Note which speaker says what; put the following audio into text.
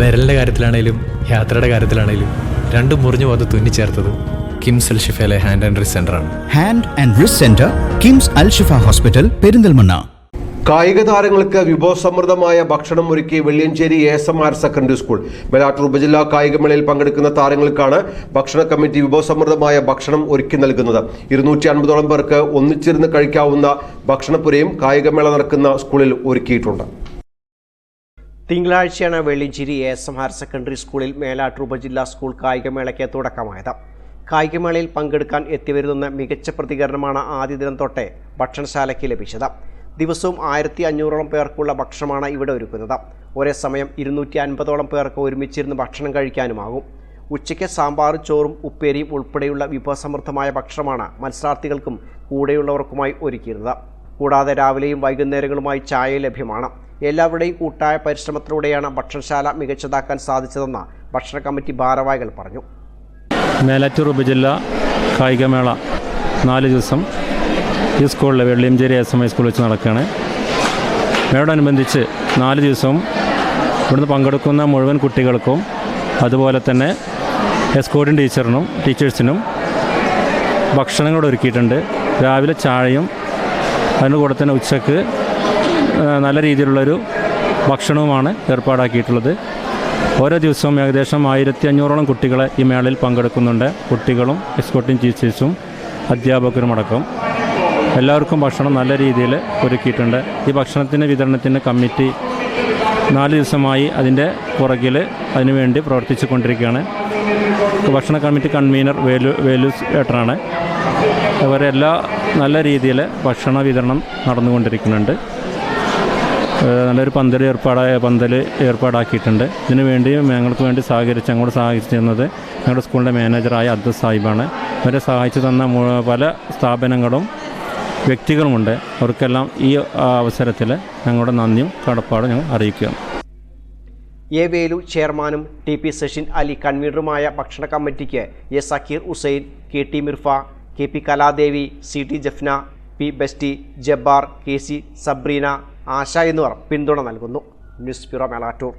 Speaker 1: വിരലിന്റെ കാര്യത്തിലാണേലും യാത്രയുടെ കാര്യത്തിലാണേലും രണ്ടും മുറിഞ്ഞു പോകാതെ തുന്നിച്ചേർത്തത് കിംസ് അൽ ഷിഫയിലെ ഹാൻഡ് ആൻഡ് റിസ് സെന്റർ ആണ്.
Speaker 2: Hand and wrist centre KIMS Al Shifa hospital Perinthalmanna.
Speaker 3: കായിക താരങ്ങൾക്ക് വിഭവസമൃദ്ധമായ ഭക്ഷണം ഒരുക്കി Velliyanchery A S M R secondary school Melattur ഉപജില്ലാ കായികമേളയിൽ പങ്കെടുക്കുന്ന താരങ്ങൾക്കാണ് ഭക്ഷണ കമ്മിറ്റി വിഭവസമൃദ്ധമായ ഭക്ഷണം ഒരുക്കി നൽകുന്നത്. ഇരുന്നൂറ്റി അൻപതോളം പേർക്ക് ഒന്നിച്ചിരുന്ന് കഴിക്കാവുന്ന ഭക്ഷണപ്പുരയും കായികമേള നടക്കുന്ന സ്കൂളിൽ ഒരുക്കിയിട്ടുണ്ട്.
Speaker 4: തിങ്കളാഴ്ചയാണ് Vellinchery A S M higher secondary സ്കൂളിൽ മേലാട്ടൂർ ഉപജില്ലാ സ്കൂൾ കായികമേളയ്ക്ക് തുടക്കമായത്. കായികമേളയിൽ പങ്കെടുക്കാൻ എത്തിവരുന്ന മികച്ച പ്രതികരണമാണ് ആദ്യ ദിനം തൊട്ടേ ഭക്ഷണശാലയ്ക്ക് ലഭിച്ചത്. ദിവസവും ആയിരത്തി അഞ്ഞൂറോളം പേർക്കുള്ള ഭക്ഷണമാണ് ഇവിടെ ഒരുക്കുന്നത്. ഒരേ സമയം ഇരുന്നൂറ്റി അൻപതോളം പേർക്ക് ഒരുമിച്ചിരുന്ന് ഭക്ഷണം കഴിക്കാനുമാകും. ഉച്ചയ്ക്ക് സാമ്പാറും ചോറും ഉപ്പേരിയും ഉൾപ്പെടെയുള്ള വിഭവസമൃദ്ധമായ ഭക്ഷണമാണ് മത്സരാർത്ഥികൾക്കും കൂടെയുള്ളവർക്കുമായി ഒരുക്കിയിരുന്നത്. കൂടാതെ രാവിലെയും വൈകുന്നേരങ്ങളുമായി ചായ ലഭ്യമാണ്. എല്ലാവരുടെയും കൂട്ടായ പരിശ്രമത്തിലൂടെയാണ് ഭക്ഷണശാല മികച്ചതാക്കാൻ സാധിച്ചതെന്ന് ഭക്ഷണ കമ്മിറ്റി ഭാരവാഹികൾ പറഞ്ഞു.
Speaker 5: മേലാറ്റൂർ ഉപജില്ല കായികമേള നാല് ദിവസം ഈ സ്കൂളിലെ വെള്ളിയഞ്ചേരി എസ് എം ഐ സ്കൂളിൽ വെച്ച് നടക്കുകയാണ്. മേളോടനുബന്ധിച്ച് നാല് ദിവസവും ഇവിടുന്ന് പങ്കെടുക്കുന്ന മുഴുവൻ കുട്ടികൾക്കും അതുപോലെ തന്നെ എസ്കോഡിൻ ടീച്ചറിനും ടീച്ചേഴ്സിനും ഭക്ഷണങ്ങൾ ഒരുക്കിയിട്ടുണ്ട്. രാവിലെ ചായയും അതിന്റെ കൂടെ തന്നെ ഉച്ചയ്ക്ക് നല്ല രീതിയിലുള്ളൊരു ഭക്ഷണവുമാണ് ഏർപ്പാടാക്കിയിട്ടുള്ളത്. ഓരോ ദിവസവും ഏകദേശം ആയിരത്തി അഞ്ഞൂറോളം കുട്ടികളെ ഈ മേളയിൽ പങ്കെടുക്കുന്നുണ്ട്. കുട്ടികളും എസ്കോട്ടിംഗ് ടീച്ചേഴ്സും അധ്യാപകരും അടക്കം. എല്ലാവർക്കും ഭക്ഷണം നല്ല രീതിയിൽ ഒരുക്കിയിട്ടുണ്ട്. ഈ ഭക്ഷണത്തിന്റെ വിതരണത്തിന് കമ്മിറ്റി നാല് ദിവസമായി അതിന്റെ പുറകിൽ അതിനുവേണ്ടി പ്രവർത്തിച്ചു കൊണ്ടിരിക്കുകയാണ് ഭക്ഷണ കമ്മിറ്റി കൺവീനർ വേലു വേലൂസ് ഏട്ടനാണ്. അവരെല്ലാ നല്ല രീതിയിൽ ഭക്ഷണ വിതരണം നടന്നുകൊണ്ടിരിക്കുന്നുണ്ട്. നല്ലൊരു പന്തൽ ഏർപ്പാടായ പന്തൽ ഏർപ്പാടാക്കിയിട്ടുണ്ട്. ഇതിനു വേണ്ടി ഞങ്ങൾക്ക് വേണ്ടി സഹകരിച്ച് ഞങ്ങളോട് സഹകരിച്ചിരുന്നത് ഞങ്ങളുടെ സ്കൂളിന്റെ മാനേജറായ അബ്ദുൽ സാഹിബാണ്. അവരെ സഹായിച്ചു തന്ന പല സ്ഥാപനങ്ങളും വ്യക്തികളുമുണ്ട്. അവർക്കെല്ലാം ഈ അവസരത്തിൽ ഞങ്ങളുടെ നന്ദിയും കടപ്പാടും ഞങ്ങൾ അറിയിക്കുകയാണ്.
Speaker 4: എ വേലു ചെയർമാനും ടി പി സച്ചിൻ അലി കൺവീനറുമായ ഭക്ഷണ കമ്മിറ്റിക്ക് A Zakir Hussain K T Mirfa K P Kaladevi C T Jafna P Besty Jabbar K C Sabrina Asha എന്ന് പറഞ്ഞു പിന്തുണ നൽകുന്നു. News bureau Melattur.